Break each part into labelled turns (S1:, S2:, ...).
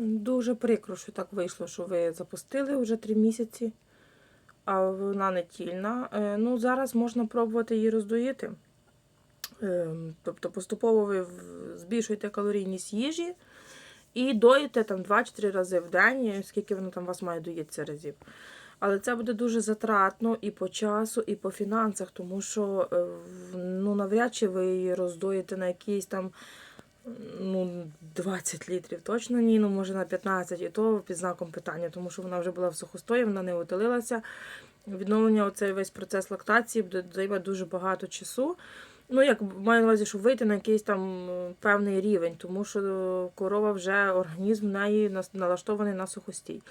S1: Дуже прикро, що так вийшло, що ви запустили вже три місяці, а вона не тільна. Е, Ну, зараз можна пробувати її роздоїти. Ем, Тобто поступово ви збільшуєте калорійність їжі і доїте там 2-4 рази в день, скільки воно там вас має доїтися разів. Але це буде дуже затратно і по часу, і по фінансах, тому що е, ну, навряд чи ви її роздоїте на якісь там ну, 20 літрів. Точно ні, ну може на 15, і то під знаком питання, тому що вона вже була в сухостої, вона не утилилася. Відновлення, оцей весь процес лактації займати дуже багато часу. Ну, як маю на увазі, щоб вийти на якийсь там е, певний рівень, тому що корова вже організм в неї налаштований на сухостій.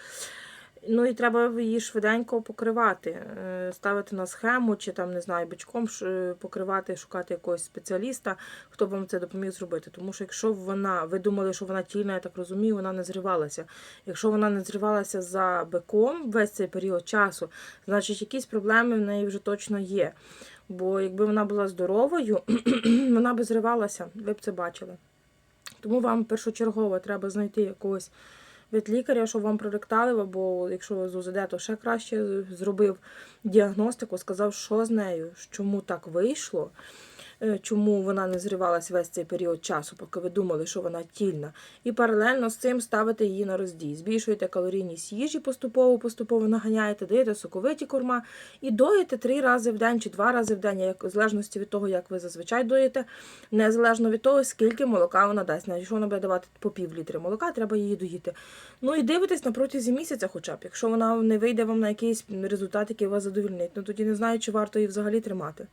S1: Ну і треба її швиденько покривати, е, ставити на схему чи там, не знаю, бичком покривати, шукати якогось спеціаліста, хто б вам це допоміг зробити. Тому що якщо вона, ви думали, що вона тільна, я так розумію, вона не зривалася. Якщо вона не зривалася за биком весь цей період часу, значить якісь проблеми в неї вже точно є. Бо якби вона була здоровою, вона би зривалася, ви б це бачили. Тому вам першочергово треба знайти якогось ветлікаря, щоб вам проректалив, або якщо з УЗД, то ще краще зробив діагностику, сказав, що з нею, чому так вийшло, чому вона не зривалась весь цей період часу, поки ви думали, що вона тільна. І паралельно з цим ставите її на роздій. Збільшуєте калорійність їжі поступово, поступово наганяєте, даєте соковиті корма і доїте три рази в день чи два рази в день, як в залежності від того, як ви зазвичай доїте, незалежно від того, скільки молока вона дасть. Навіть якщо вона буде давати по пів літри молока, треба її доїти. Ну і дивитесь на протязі місяця, хоча б. Якщо вона не вийде вам на якийсь результат, який вас задовільнить, ну тоді не знаю, чи варто її взагалі тримати.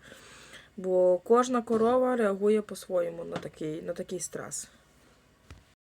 S1: Бо кожна корова реагує по-своєму на такий, на такий стрес.